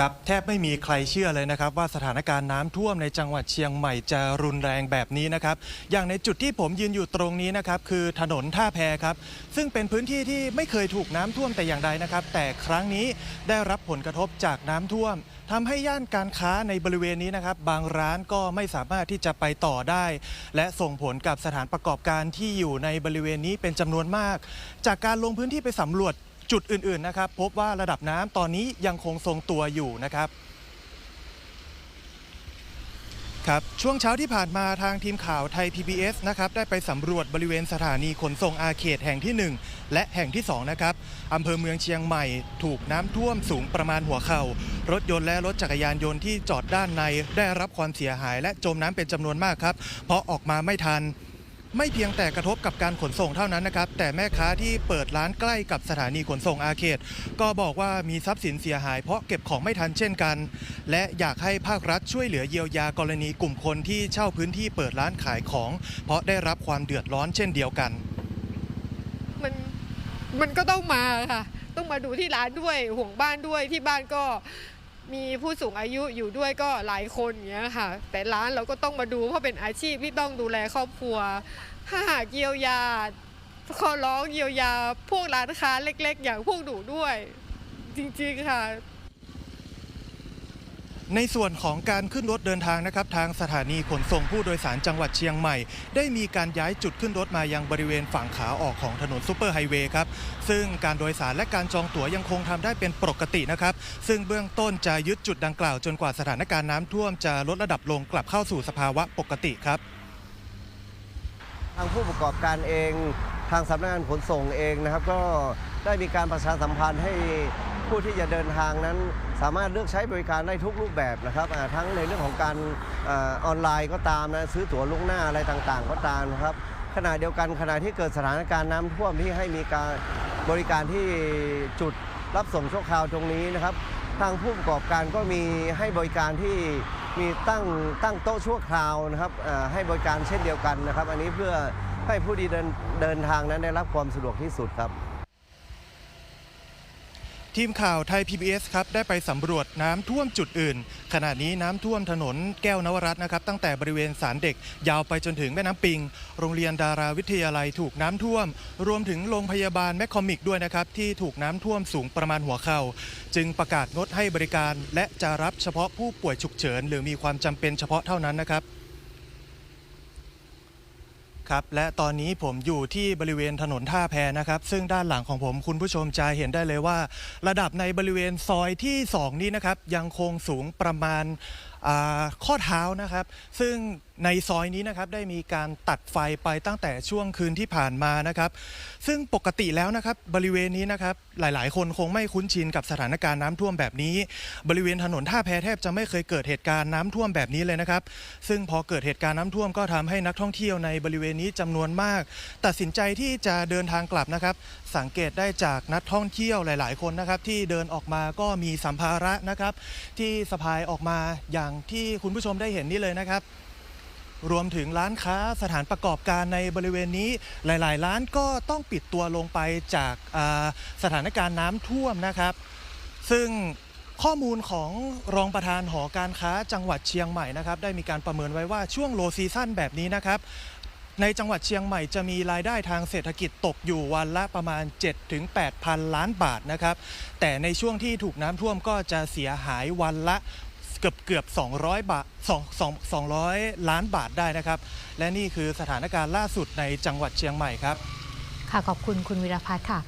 ครับแทบไม่มีใครเชื่อเลยนะครับ ว่าสถานการณ์น้ำท่วมในจังหวัดเชียงใหม่จะรุนแรงแบบนี้นะครับ อย่างในจุดที่ผมยืนอยู่ตรงนี้นะครับ คือถนนท่าแพครับ ซึ่งเป็นพื้นที่ที่ไม่เคยถูกน้ำท่วมแต่อย่างใดนะครับ แต่ครั้งนี้ได้รับผลกระทบจากน้ำท่วมทำให้ย่านการค้าในบริเวณนี้นะครับ บางร้านก็ไม่สามารถที่จะไปต่อได้ และส่งผลกับสถานประกอบการที่อยู่ในบริเวณนี้เป็นจำนวนมาก จากการลงพื้นที่ไปสำรวจ จุดอื่นๆนะครับ พบว่าระดับน้ำตอนนี้ยังคงทรงตัวอยู่นะครับครับช่วงเช้าที่ผ่านมาทางทีมข่าวไทย PBS นะครับได้ไปสำรวจบริเวณสถานีขนส่งอาเขตแห่งที่ 1 และแห่งที่2นะครับอำเภอเมืองเชียงใหม่ ถูกน้ำท่วมสูงประมาณหัวเข่า รถยนต์และรถจักรยานยนต์ที่จอดด้านใน ได้รับความเสียหายและจมน้ำเป็นจำนวนมากครับ เพราะออกมาไม่ทัน ไม่เพียงแต่กระทบกับการขนส่งเท่านั้นนะครับ แต่แม่ค้าที่เปิดร้านใกล้กับสถานีขนส่งอาเขต ก็บอกว่ามีทรัพย์สินเสียหายเพราะเก็บของไม่ทันเช่นกัน และอยากให้ภาครัฐช่วยเหลือเยียวยากรณีกลุ่มคนที่เช่าพื้นที่เปิดร้านขายของ เพราะได้รับความเดือดร้อนเช่นเดียวกัน มันมันก็ต้องมาค่ะ ต้องมาดูที่ร้านด้วยห่วงบ้านด้วยที่บ้านก็ มีผู้สูงอายุอยู่ด้วยก็หลายคนอย่างเงี้ยค่ะ แต่ร้านเราก็ต้องมาดูเพราะเป็นอาชีพที่ต้องดูแลครอบครัว ถ้าหากเยียวยาขอร้องเยียวยาพวกร้านค้าเล็ก ๆ อย่างพวกหนูด้วย จริงๆค่ะ ในส่วนของการขึ้นรถเดินทางนะครับ ทางสถานีขนส่งผู้โดยสารจังหวัดเชียงใหม่ ได้มีการย้ายจุดขึ้นรถมายังบริเวณฝั่งขาออกของถนนซูเปอร์ไฮเวย์ครับ ซึ่งการโดยสารและการจองตั๋วยังคงทำได้เป็นปกตินะครับ ซึ่งเบื้องต้นจะยึดจุดดังกล่าวจนกว่าสถานการณ์น้ำท่วมจะลดระดับลงกลับเข้าสู่สภาวะปกติครับ ทางผู้ประกอบการเอง ทางสำนักงานขนส่งเองนะครับ ก็ได้มีการประชาสัมพันธ์ให้ ผู้ที่จะเดินทางนั้นสามารถเลือกใช้บริการได้ทุกรูปแบบนะครับทั้งในเรื่องของการอออนไลน์ก็ตามนะซื้อตั๋วล่วงหน้าอะไรต่างๆ ก็ตามนะครับขณะเดียวกันขณะที่เกิดสถานการณ์น้ำท่วมที่ให้มีการบริการที่จุดรับส่งชั่วคราวตรงนี้นะครับ ทางผู้ประกอบการก็มีให้บริการที่มีตั้งตั้งโต๊ะชั่วคราวนะครับให้บริการเช่นเดียวกันนะครับ อันนี้เพื่อให้ผู้ที่เดินเดินทางนั้นได้รับความสะดวกที่สุดครับ ทีมข่าวไทย PBS ครับได้ไปสำรวจน้ำท่วมจุดอื่น ขณะนี้น้ำท่วมถนนแก้วนวรัตน์นะครับ ตั้งแต่บริเวณศาลเด็ก ยาวไปจนถึงแม่น้ำปิง โรงเรียนดาราวิทยาลัยถูกน้ำท่วม รวมถึงโรงพยาบาลแมคคอมิกด้วยนะครับ ที่ถูกน้ำท่วมสูงประมาณหัวเข่าจึงประกาศงดให้บริการ และจะรับเฉพาะผู้ป่วยฉุกเฉิน หรือมีความจำเป็นเฉพาะเท่านั้นนะครับ ครับและตอนนี้ผมอยู่ที่บริเวณถนนท่าแพนะครับ ซึ่งด้านหลังของผมคุณผู้ชมจะเห็นได้เลยว่า ระดับในบริเวณซอยที่ 2 นี้นะครับ ยังคงสูงประมาณ ข้อเท้านะครับ ซึ่งในซอยนี้นะครับได้มีการตัดไฟไปตั้งแต่ช่วงคืนที่ผ่านมานะครับ ซึ่งปกติแล้วนะครับบริเวณนี้นะครับหลาย ๆ คนคงไม่คุ้นชินกับสถานการณ์น้ำท่วมแบบนี้ บริเวณถนนท่าแพแทบจะไม่เคยเกิดเหตุการณ์น้ำท่วมแบบนี้เลยนะครับ ซึ่งพอเกิดเหตุการณ์น้ำท่วมก็ทำให้นักท่องเที่ยวในบริเวณนี้จำนวนมาก ตัดสินใจที่จะเดินทางกลับนะครับ สังเกตได้จากนักท่องเที่ยวหลาย ๆ คนนะครับที่เดินออกมาก็มีสัมภาระนะครับ ที่สะพายออกมาอย่างที่คุณผู้ชมได้เห็นนี่เลยนะครับ รวมถึงร้านค้าสถานประกอบการในบริเวณนี้ หลาย ๆ ร้านก็ต้องปิดตัวลงไปจากาสถานการณ์น้ำท่วมนะครับ ซึ่งข้อมูลของรองประธานหอการค้าจังหวัดเชียงใหม่นะครับ ได้มีการประเมินไว้ว่าช่วงโลซีซั่นแบบนี้นะครับ ในจังหวัดเชียงใหม่จะมีรายได้ทางเศรษฐกิจตกอยู่วันละประมาณ 7-8พันล้านบาทนะครับ แต่ในช่วงที่ถูกน้ำท่วมก็จะเสียหายวันละ กือบเกือบ200 บาท2 2 200 ล้านบาทได้นะครับ และนี่คือสถานการณ์ล่าสุดในจังหวัดเชียงใหม่ครับ ค่ะขอบคุณคุณวิรพัฒน์ค่ะ